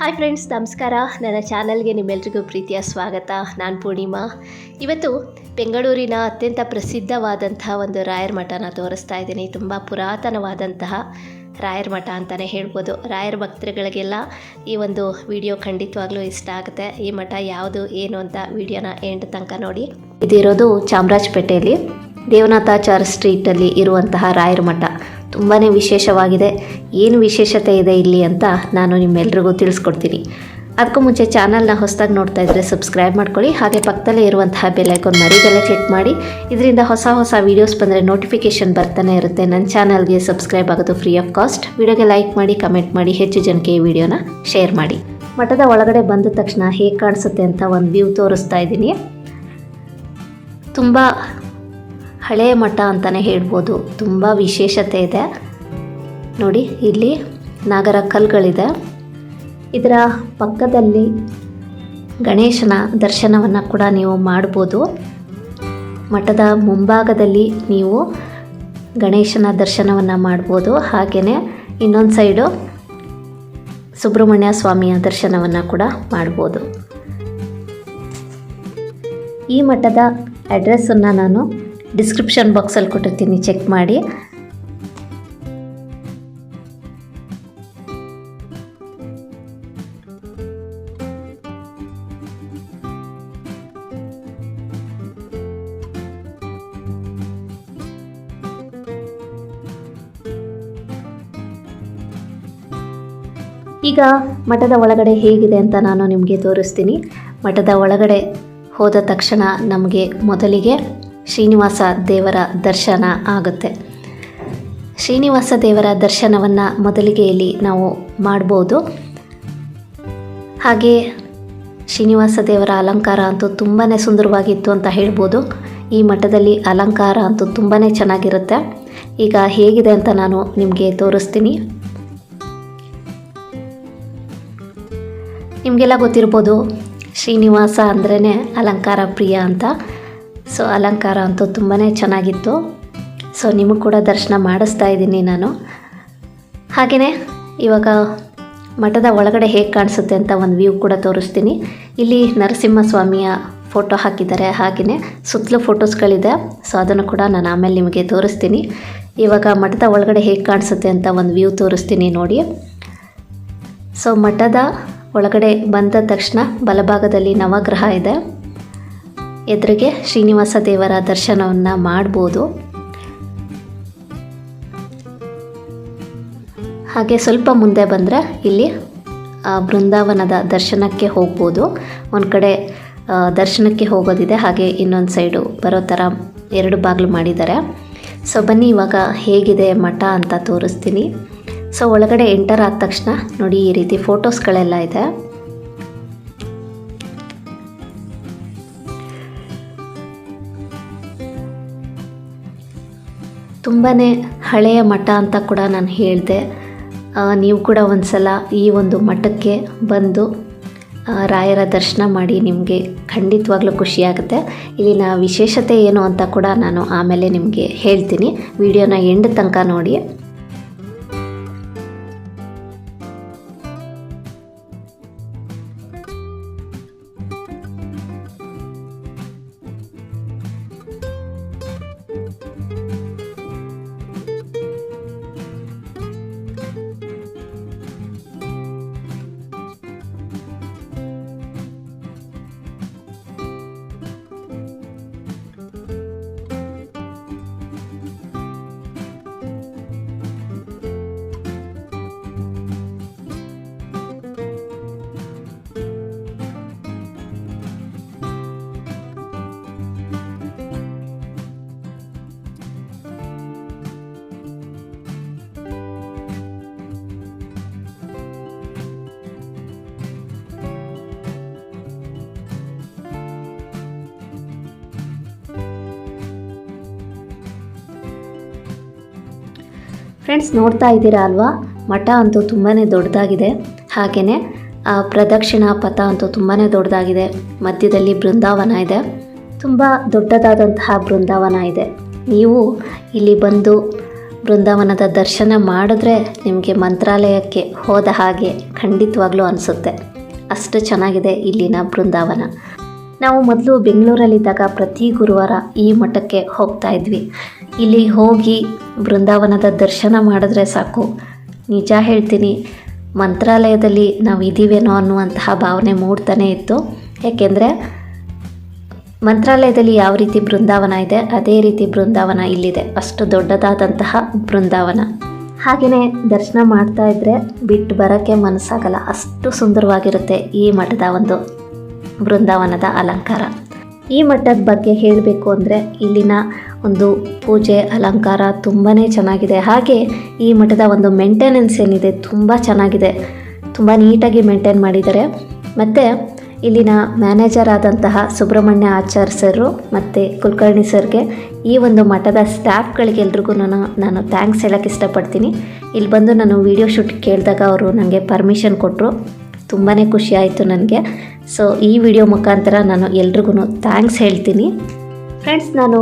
Hi friends, ನಮಸ್ಕಾರ. ನನ್ನ ಚಾನಲ್ಗೆ ನಿಮ್ಮೆಲ್ರಿಗೂ ಪ್ರೀತಿಯ ಸ್ವಾಗತ. ನಾನು ಪೂರ್ಣಿಮಾ. ಇವತ್ತು ಬೆಂಗಳೂರಿನ ಅತ್ಯಂತ ಪ್ರಸಿದ್ಧವಾದಂತಹ ಒಂದು ರಾಯರ ಮಠನ ತೋರಿಸ್ತಾ ಇದ್ದೀನಿ. ತುಂಬ ಪುರಾತನವಾದಂತಹ ರಾಯರ ಮಠ ಅಂತಲೇ ಹೇಳ್ಬೋದು. ರಾಯರ ಭಕ್ತರುಗಳಿಗೆಲ್ಲ ಈ ಒಂದು ವಿಡಿಯೋ ಖಂಡಿತವಾಗ್ಲೂ ಇಷ್ಟ ಆಗುತ್ತೆ. ಈ ಮಠ ಯಾವುದು, ಏನು ಅಂತ ವಿಡಿಯೋನ ಎಂಡ್ ತನಕ ನೋಡಿ. ಇದಿರೋದು ಚಾಮರಾಜಪೇಟೆಯಲ್ಲಿ ದೇವನಾಥಾಚಾರ ಸ್ಟ್ರೀಟಲ್ಲಿ ಇರುವಂತಹ ರಾಯರ ಮಠ. ತುಂಬಾ ವಿಶೇಷವಾಗಿದೆ. ಏನು ವಿಶೇಷತೆ ಇದೆ ಇಲ್ಲಿ ಅಂತ ನಾನು ನಿಮ್ಮೆಲ್ರಿಗೂ ತಿಳಿಸ್ಕೊಡ್ತೀನಿ. ಅದಕ್ಕೂ ಮುಂಚೆ ಚಾನಲ್ನ ಹೊಸದಾಗಿ ನೋಡ್ತಾ ಇದ್ದರೆ ಸಬ್ಸ್ಕ್ರೈಬ್ ಮಾಡ್ಕೊಳ್ಳಿ. ಹಾಗೆ ಪಕ್ಕದಲ್ಲೇ ಇರುವಂತಹ ಬೆಲ್ಲೈಕಾನ್ ಮರಿದಲ್ಲೇ ಕ್ಲಿಕ್ ಮಾಡಿ. ಇದರಿಂದ ಹೊಸ ಹೊಸ ವೀಡಿಯೋಸ್ ಬಂದರೆ ನೋಟಿಫಿಕೇಷನ್ ಬರ್ತಾನೆ ಇರುತ್ತೆ. ನನ್ನ ಚಾನಲ್ಗೆ ಸಬ್ಸ್ಕ್ರೈಬ್ ಆಗೋದು ಫ್ರೀ ಆಫ್ ಕಾಸ್ಟ್ ವಿಡಿಯೋಗೆ ಲೈಕ್ ಮಾಡಿ ಕಮೆಂಟ್ ಮಾಡಿ, ಹೆಚ್ಚು ಜನಕ್ಕೆ ಈ ವಿಡಿಯೋನ ಶೇರ್ ಮಾಡಿ. ಮಠದ ಒಳಗಡೆ ಬಂದ ತಕ್ಷಣ ಹೇಗೆ ಕಾಣಿಸುತ್ತೆ ಅಂತ ಒಂದು ವ್ಯೂ ತೋರಿಸ್ತಾ ಇದ್ದೀನಿ. ತುಂಬ ಹಳೆಯ ಮಠ ಅಂತಲೇ ಹೇಳ್ಬೋದು. ತುಂಬ ವಿಶೇಷತೆ ಇದೆ. ನೋಡಿ, ಇಲ್ಲಿ ನಾಗರ ಕಲ್ಲುಗಳಿದೆ ಇದರ ಪಕ್ಕದಲ್ಲಿ ಗಣೇಶನ ದರ್ಶನವನ್ನು ಕೂಡ ನೀವು ಮಾಡ್ಬೋದು. ಮಠದ ಮುಂಭಾಗದಲ್ಲಿ ನೀವು ಗಣೇಶನ ದರ್ಶನವನ್ನು ಮಾಡ್ಬೋದು. ಹಾಗೆಯೇ ಇನ್ನೊಂದು ಸೈಡು ಸುಬ್ರಹ್ಮಣ್ಯ ಸ್ವಾಮಿಯ ದರ್ಶನವನ್ನು ಕೂಡ ಮಾಡ್ಬೋದು. ಈ ಮಠದ ಅಡ್ರೆಸ್ಸನ್ನು ನಾನು ಡಿಸ್ಕ್ರಿಪ್ಷನ್ ಬಾಕ್ಸಲ್ಲಿ ಕೊಟ್ಟಿರ್ತೀನಿ ಚೆಕ್ ಮಾಡಿ. ಈಗ ಮಠದ ಒಳಗಡೆ ಹೇಗಿದೆ ಅಂತ ನಾನು ನಿಮಗೆ ತೋರಿಸ್ತೀನಿ. ಮಠದ ಒಳಗಡೆ ಹೋದ ತಕ್ಷಣ ನಮಗೆ ಮೊದಲಿಗೆ ಶ್ರೀನಿವಾಸ ದೇವರ ದರ್ಶನ ಆಗುತ್ತೆ. ಶ್ರೀನಿವಾಸ ದೇವರ ದರ್ಶನವನ್ನು ಮೊದಲಿಗೆ ಇಲ್ಲಿ ನಾವು ಮಾಡ್ಬೋದು. ಹಾಗೆ ಶ್ರೀನಿವಾಸ ದೇವರ ಅಲಂಕಾರ ಅಂತೂ ತುಂಬಾ ಸುಂದರವಾಗಿತ್ತು ಅಂತ ಹೇಳ್ಬೋದು. ಈ ಮಠದಲ್ಲಿ ಅಲಂಕಾರ ಅಂತೂ ತುಂಬಾ ಚೆನ್ನಾಗಿರುತ್ತೆ. ಈಗ ಹೇಗಿದೆ ಅಂತ ನಾನು ನಿಮಗೆ ತೋರಿಸ್ತೀನಿ. ನಿಮಗೆಲ್ಲ ಗೊತ್ತಿರ್ಬೋದು, ಶ್ರೀನಿವಾಸ ಅಂದ್ರೇ ಅಲಂಕಾರ ಪ್ರಿಯ ಅಂತ. ಸೊ ಅಲಂಕಾರ ಅಂತೂ ತುಂಬಾ ಚೆನ್ನಾಗಿತ್ತು. ಸೊ ನಿಮಗೆ ಕೂಡ ದರ್ಶನ ಮಾಡಿಸ್ತಾ ಇದ್ದೀನಿ ನಾನು. ಹಾಗೆಯೇ ಇವಾಗ ಮಠದ ಒಳಗಡೆ ಹೇಗೆ ಕಾಣಿಸುತ್ತೆ ಅಂತ ಒಂದು ವ್ಯೂ ಕೂಡ ತೋರಿಸ್ತೀನಿ. ಇಲ್ಲಿ ನರಸಿಂಹಸ್ವಾಮಿಯ ಫೋಟೋ ಹಾಕಿದ್ದಾರೆ ಹಾಗೆಯೇ ಸುತ್ತಲೂ ಫೋಟೋಸ್ಗಳಿದೆ ಸೊ ಅದನ್ನು ಕೂಡ ನಾನು ಆಮೇಲೆ ನಿಮಗೆ ತೋರಿಸ್ತೀನಿ. ಇವಾಗ ಮಠದ ಒಳಗಡೆ ಹೇಗೆ ಕಾಣಿಸುತ್ತೆ ಅಂತ ಒಂದು ವ್ಯೂ ತೋರಿಸ್ತೀನಿ ನೋಡಿ. ಸೊ ಮಠದ ಒಳಗಡೆ ಬಂದ ತಕ್ಷಣ ಬಲಭಾಗದಲ್ಲಿ ನವಗ್ರಹ ಇದೆ. ಎದುರಿಗೆ ಶ್ರೀನಿವಾಸ ದೇವರ ದರ್ಶನವನ್ನು ಮಾಡ್ಬೋದು. ಹಾಗೆ ಸ್ವಲ್ಪ ಮುಂದೆ ಬಂದರೆ ಇಲ್ಲಿ ಬೃಂದಾವನದ ದರ್ಶನಕ್ಕೆ ಹೋಗ್ಬೋದು. ಒಂದು ಕಡೆ ದರ್ಶನಕ್ಕೆ ಹೋಗೋದಿದೆ, ಹಾಗೆ ಇನ್ನೊಂದು ಸೈಡು ಬರೋ ಥರ ಎರಡು ಬಾಗಿಲು ಮಾಡಿದ್ದಾರೆ. ಸೊ ಬನ್ನಿ, ಇವಾಗ ಹೇಗಿದೆ ಮಠ ಅಂತ ತೋರಿಸ್ತೀನಿ. ಸೊ ಒಳಗಡೆ ಎಂಟರ್ ಆದ ತಕ್ಷಣ ನೋಡಿ ಈ ರೀತಿ ಫೋಟೋಸ್ಗಳೆಲ್ಲ ಇದೆ. ತುಂಬಾ ಹಳೆಯ ಮಠ ಅಂತ ಕೂಡ ನಾನು ಹೇಳಿದೆ. ನೀವು ಕೂಡ ಒಂದು ಸಲ ಈ ಒಂದು ಮಠಕ್ಕೆ ಬಂದು ರಾಯರ ದರ್ಶನ ಮಾಡಿ, ನಿಮಗೆ ಖಂಡಿತವಾಗ್ಲೂ ಖುಷಿಯಾಗುತ್ತೆ ಇಲ್ಲಿನ ವಿಶೇಷತೆ ಏನು ಅಂತ ಕೂಡ ನಾನು ಆಮೇಲೆ ನಿಮಗೆ ಹೇಳ್ತೀನಿ. ವಿಡಿಯೋನ ಎಂಡ್ ತನಕ ನೋಡಿ. ಫ್ರೆಂಡ್ಸ್ ನೋಡ್ತಾ ಇದ್ದೀರಾ ಅಲ್ವಾ? ಮಠ ಅಂತೂ ತುಂಬಾ ದೊಡ್ಡದಾಗಿದೆ. ಹಾಗೆಯೇ ಪ್ರದಕ್ಷಿಣಾ ಪಥ ಅಂತೂ ತುಂಬಾ ದೊಡ್ಡದಾಗಿದೆ. ಮಧ್ಯದಲ್ಲಿ ಬೃಂದಾವನ ಇದೆ. ತುಂಬ ದೊಡ್ಡದಾದಂತಹ ಬೃಂದಾವನ ಇದೆ. ನೀವು ಇಲ್ಲಿ ಬಂದು ಬೃಂದಾವನದ ದರ್ಶನ ಮಾಡಿದ್ರೆ ನಿಮಗೆ ಮಂತ್ರಾಲಯಕ್ಕೆ ಹೋದ ಹಾಗೆ ಖಂಡಿತವಾಗ್ಲೂ ಅನಿಸುತ್ತೆ. ಅಷ್ಟು ಚೆನ್ನಾಗಿದೆ ಇಲ್ಲಿನ ಬೃಂದಾವನ. ನಾವು ಮೊದಲು ಬೆಂಗಳೂರಲ್ಲಿದ್ದಾಗ ಪ್ರತಿ ಗುರುವಾರ ಈ ಮಠಕ್ಕೆ ಹೋಗ್ತಾ ಇದ್ವಿ. ಇಲ್ಲಿ ಹೋಗಿ ಬೃಂದಾವನದ ದರ್ಶನ ಮಾಡಿದ್ರೆ ಸಾಕು. ನಿಜ ಹೇಳ್ತೀನಿ, ಮಂತ್ರಾಲಯದಲ್ಲಿ ನಾವು ಇದ್ದೀವೇನೋ ಅನ್ನುವಂತಹ ಭಾವನೆ ಮೂಡ್ತಾನೆ ಇತ್ತು. ಏಕೆಂದರೆ ಮಂತ್ರಾಲಯದಲ್ಲಿ ಯಾವ ರೀತಿ ಬೃಂದಾವನ ಇದೆ, ಅದೇ ರೀತಿ ಬೃಂದಾವನ ಇಲ್ಲಿದೆ. ಅಷ್ಟು ದೊಡ್ಡದಾದಂತಹ ಬೃಂದಾವನ. ಹಾಗೆಯೇ ದರ್ಶನ ಮಾಡ್ತಾ ಇದ್ದರೆ ಬಿಟ್ಟು ಬರೋಕ್ಕೆ ಮನಸ್ಸಾಗಲ್ಲ. ಅಷ್ಟು ಸುಂದರವಾಗಿರುತ್ತೆ ಈ ಮಠದ ಒಂದು ಬೃಂದಾವನದ ಅಲಂಕಾರ. ಈ ಮಠದ ಬಗ್ಗೆ ಹೇಳಬೇಕು ಅಂದರೆ ಇಲ್ಲಿನ ಒಂದು ಪೂಜೆ, ಅಲಂಕಾರ ತುಂಬಾ ಚೆನ್ನಾಗಿದೆ. ಹಾಗೆ ಈ ಮಠದ ಒಂದು ಮೇಂಟೆನೆನ್ಸ್ ಏನಿದೆ ತುಂಬ ಚೆನ್ನಾಗಿದೆ. ತುಂಬ ನೀಟಾಗಿ ಮೇಂಟೈನ್ ಮಾಡಿದ್ದಾರೆ. ಮತ್ತು ಇಲ್ಲಿನ ಮ್ಯಾನೇಜರ್ ಆದಂತಹ ಸುಬ್ರಹ್ಮಣ್ಯ ಆಚಾರ್ ಸರು ಮತ್ತು ಕುಲಕರ್ಣಿ ಸರ್ಗೆ ಈ ಒಂದು ಮಠದ ಸ್ಟಾಫ್ಗಳಿಗೆಲ್ರಿಗೂ ನಾನು ನಾನು ಥ್ಯಾಂಕ್ಸ್ ಹೇಳೋಕ್ಕೆ ಇಷ್ಟಪಡ್ತೀನಿ. ಇಲ್ಲಿ ಬಂದು ನಾನು ವೀಡಿಯೋ ಶೂಟ್ ಕೇಳಿದಾಗ ಅವರು ನನಗೆ ಪರ್ಮಿಷನ್ ಕೊಟ್ಟರು ತುಂಬಾ ಖುಷಿ ಆಯಿತು ನನಗೆ. ಸೊ ಈ ವಿಡಿಯೋ ಮುಖಾಂತರ ನಾನು ಎಲ್ರಿಗೂ ಥ್ಯಾಂಕ್ಸ್ ಹೇಳ್ತೀನಿ. ಫ್ರೆಂಡ್ಸ್ ನಾನು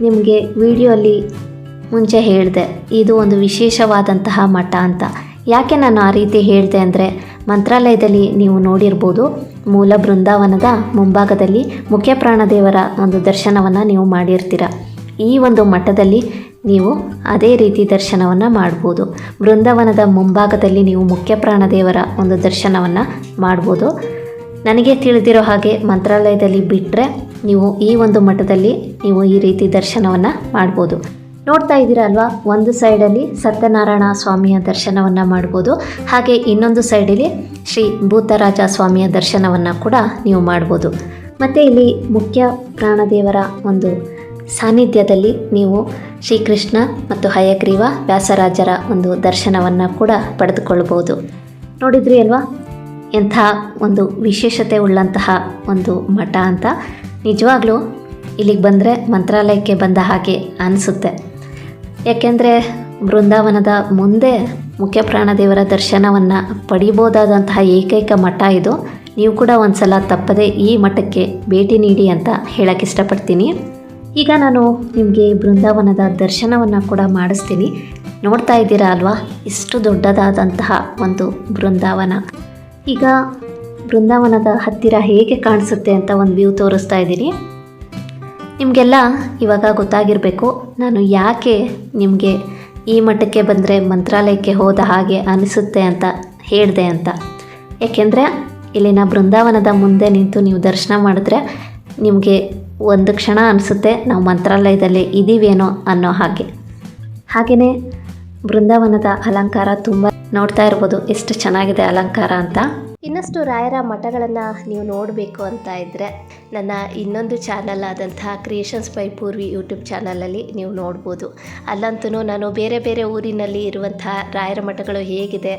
ನಿಮಗೆ ವಿಡಿಯೋಲಿ ಮುಂಚೆ ಹೇಳಿದೆ, ಇದು ಒಂದು ವಿಶೇಷವಾದಂತಹ ಮಠ ಅಂತ. ಯಾಕೆ ನಾನು ಆ ರೀತಿ ಹೇಳಿದೆ ಅಂದರೆ, ಮಂತ್ರಾಲಯದಲ್ಲಿ ನೀವು ನೋಡಿರ್ಬೋದು, ಮೂಲ ಬೃಂದಾವನದ ಮುಂಭಾಗದಲ್ಲಿ ಮುಖ್ಯ ಪ್ರಾಣದೇವರ ಒಂದು ದರ್ಶನವನ್ನು ನೀವು ಮಾಡಿರ್ತೀರ. ಈ ಒಂದು ಮಠದಲ್ಲಿ ನೀವು ಅದೇ ರೀತಿ ದರ್ಶನವನ್ನು ಮಾಡ್ಬೋದು. ಬೃಂದಾವನದ ಮುಂಭಾಗದಲ್ಲಿ ನೀವು ಮುಖ್ಯ ಪ್ರಾಣದೇವರ ಒಂದು ದರ್ಶನವನ್ನು ಮಾಡ್ಬೋದು. ನನಗೆ ತಿಳಿದಿರೋ ಹಾಗೆ ಮಂತ್ರಾಲಯದಲ್ಲಿ ಬಿಟ್ಟರೆ ನೀವು ಈ ಒಂದು ಮಠದಲ್ಲಿ ನೀವು ಈ ರೀತಿ ದರ್ಶನವನ್ನು ಮಾಡ್ಬೋದು. ನೋಡ್ತಾ ಇದ್ದೀರಾ ಅಲ್ವಾ? ಒಂದು ಸೈಡಲ್ಲಿ ಸತ್ಯನಾರಾಯಣ ಸ್ವಾಮಿಯ ದರ್ಶನವನ್ನು ಮಾಡ್ಬೋದು. ಹಾಗೆ ಇನ್ನೊಂದು ಸೈಡಲ್ಲಿ ಶ್ರೀ ಭೂತರಾಜ ಸ್ವಾಮಿಯ ದರ್ಶನವನ್ನು ಕೂಡ ನೀವು ಮಾಡ್ಬೋದು. ಮತ್ತು ಇಲ್ಲಿ ಮುಖ್ಯ ಪ್ರಾಣದೇವರ ಒಂದು ಸಾನ್ನಿಧ್ಯದಲ್ಲಿ ನೀವು ಶ್ರೀಕೃಷ್ಣ ಮತ್ತು ಹಯಗ್ರೀವ ವ್ಯಾಸರಾಜರ ಒಂದು ದರ್ಶನವನ್ನು ಕೂಡ ಪಡೆದುಕೊಳ್ಬೋದು ನೋಡಿದ್ರಿ ಅಲ್ವಾ? ಎಂಥ ಒಂದು ವಿಶೇಷತೆ ಉಳ್ಳಂತಹ ಒಂದು ಮಠ ಅಂತ. ನಿಜವಾಗ್ಲೂ ಇಲ್ಲಿಗೆ ಬಂದರೆ ಮಂತ್ರಾಲಯಕ್ಕೆ ಬಂದ ಹಾಗೆ ಅನಿಸುತ್ತೆ. ಯಾಕೆಂದರೆ ಬೃಂದಾವನದ ಮುಂದೆ ಮುಖ್ಯ ಪ್ರಾಣದೇವರ ದರ್ಶನವನ್ನು ಪಡಿಬೋದಾದಂತಹ ಏಕೈಕ ಮಠ ಇದು. ನೀವು ಕೂಡ ಒಂದು ಸಲ ತಪ್ಪದೆ ಈ ಮಠಕ್ಕೆ ಭೇಟಿ ನೀಡಿ ಅಂತ ಹೇಳಕ್ಕೆ ಇಷ್ಟಪಡ್ತೀನಿ. ಈಗ ನಾನು ನಿಮಗೆ ಬೃಂದಾವನದ ದರ್ಶನವನ್ನು ಕೂಡ ಮಾಡಿಸ್ತೀನಿ. ನೋಡ್ತಾ ಇದ್ದೀರಾ ಅಲ್ವಾ? ಇಷ್ಟು ದೊಡ್ಡದಾದಂತಹ ಒಂದು ಬೃಂದಾವನ. ಈಗ ಬೃಂದಾವನದ ಹತ್ತಿರ ಹೇಗೆ ಕಾಣಿಸುತ್ತೆ ಅಂತ ಒಂದು ವ್ಯೂ ತೋರಿಸ್ತಾ ಇದ್ದೀನಿ. ನಿಮಗೆಲ್ಲ ಇವಾಗ ಗೊತ್ತಾಗಿರಬೇಕು ನಾನು ಯಾಕೆ ನಿಮಗೆ ಈ ಮಠಕ್ಕೆ ಬಂದರೆ ಮಂತ್ರಾಲಯಕ್ಕೆ ಹೋದ ಹಾಗೆ ಅನಿಸುತ್ತೆ ಅಂತ ಹೇಳಿದೆ ಅಂತ. ಏಕೆಂದರೆ ಇಲ್ಲಿನ ಬೃಂದಾವನದ ಮುಂದೆ ನಿಂತು ನೀವು ದರ್ಶನ ಮಾಡಿದ್ರೆ ನಿಮಗೆ ಒಂದು ಕ್ಷಣ ಅನಿಸುತ್ತೆ ನಾವು ಮಂತ್ರಾಲಯದಲ್ಲಿ ಇದ್ದೀವೇನೋ ಅನ್ನೋ ಹಾಗೆ. ಹಾಗೆಯೇ ಬೃಂದಾವನದ ಅಲಂಕಾರ ತುಂಬ ನೋಡ್ತಾ ಇರ್ಬೋದು, ಎಷ್ಟು ಚೆನ್ನಾಗಿದೆ ಅಲಂಕಾರ ಅಂತ. ಇನ್ನಷ್ಟು ರಾಯರ ಮಠಗಳನ್ನು ನೀವು ನೋಡಬೇಕು ಅಂತ ಇದ್ದರೆ ನನ್ನ ಇನ್ನೊಂದು ಚಾನಲ್ ಆದಂತಹ ಕ್ರಿಯೇಷನ್ಸ್ ಬೈ ಪೂರ್ವಿ ಯೂಟ್ಯೂಬ್ ಚಾನಲಲ್ಲಿ ನೀವು ನೋಡ್ಬೋದು. ಅಲ್ಲಂತೂ ನಾನು ಬೇರೆ ಬೇರೆ ಊರಿನಲ್ಲಿ ಇರುವಂತಹ ರಾಯರ ಮಠಗಳು ಹೇಗಿದೆ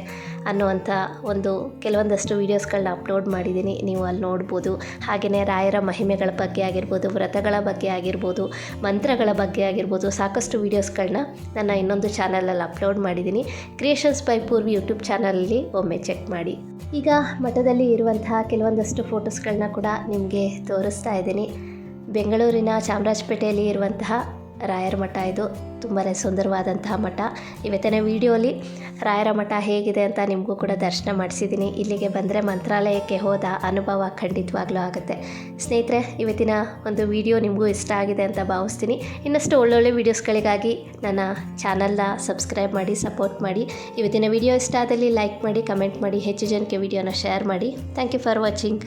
ಅನ್ನುವಂಥ ಒಂದು ಕೆಲವೊಂದಷ್ಟು ವೀಡಿಯೋಸ್ಗಳನ್ನ ಅಪ್ಲೋಡ್ ಮಾಡಿದ್ದೀನಿ. ನೀವು ಅಲ್ಲಿ ನೋಡ್ಬೋದು. ಹಾಗೆಯೇ ರಾಯರ ಮಹಿಮೆಗಳ ಬಗ್ಗೆ ಆಗಿರ್ಬೋದು, ವ್ರತಗಳ ಬಗ್ಗೆ ಆಗಿರ್ಬೋದು, ಮಂತ್ರಗಳ ಬಗ್ಗೆ ಆಗಿರ್ಬೋದು ಸಾಕಷ್ಟು ವೀಡಿಯೋಸ್ಗಳನ್ನ ನನ್ನ ಇನ್ನೊಂದು ಚಾನಲಲ್ಲಿ ಅಪ್ಲೋಡ್ ಮಾಡಿದ್ದೀನಿ. ಕ್ರಿಯೇಷನ್ಸ್ ಬೈ ಪೂರ್ವಿ ಯೂಟ್ಯೂಬ್ ಚಾನಲಲ್ಲಿ ಒಮ್ಮೆ ಚೆಕ್ ಮಾಡಿ. ಈಗ ಮಠದಲ್ಲಿ ಇರುವಂತಹ ಕೆಲವೊಂದಷ್ಟು ಫೋಟೋಸ್ಗಳನ್ನ ಕೂಡ ನಿಮಗೆ ತೋರಿಸ್ತಾ ಇದ್ದೀನಿ. ಬೆಂಗಳೂರಿನ ಚಾಮರಾಜಪೇಟೆಯಲ್ಲಿ ಇರುವಂತಹ ರಾಯರ ಮಠ ಇದು. ತುಂಬಾ ಸುಂದರವಾದಂತಹ ಮಠ. ಇವತ್ತಿನ ವಿಡಿಯೋಲಿ ರಾಯರ ಮಠ ಹೇಗಿದೆ ಅಂತ ನಿಮಗೂ ಕೂಡ ದರ್ಶನ ಮಾಡಿಸಿದ್ದೀನಿ. ಇಲ್ಲಿಗೆ ಬಂದರೆ ಮಂತ್ರಾಲಯಕ್ಕೆ ಹೋದ ಅನುಭವ ಖಂಡಿತವಾಗ್ಲೂ ಆಗುತ್ತೆ. ಸ್ನೇಹಿತರೆ, ಇವತ್ತಿನ ಒಂದು ವಿಡಿಯೋ ನಿಮಗೂ ಇಷ್ಟ ಆಗಿದೆ ಅಂತ ಭಾವಿಸ್ತೀನಿ. ಇನ್ನಷ್ಟು ಒಳ್ಳೊಳ್ಳೆ ವೀಡಿಯೋಸ್ಗಳಿಗಾಗಿ ನನ್ನ ಚಾನಲ್ನ ಸಬ್ಸ್ಕ್ರೈಬ್ ಮಾಡಿ, ಸಪೋರ್ಟ್ ಮಾಡಿ. ಇವತ್ತಿನ ವಿಡಿಯೋ ಇಷ್ಟ ಆದಲ್ಲಿ ಲೈಕ್ ಮಾಡಿ, ಕಮೆಂಟ್ ಮಾಡಿ, ಹೆಚ್ಚು ಜನಕ್ಕೆ ವಿಡಿಯೋನ ಶೇರ್ ಮಾಡಿ. Thank you for watching.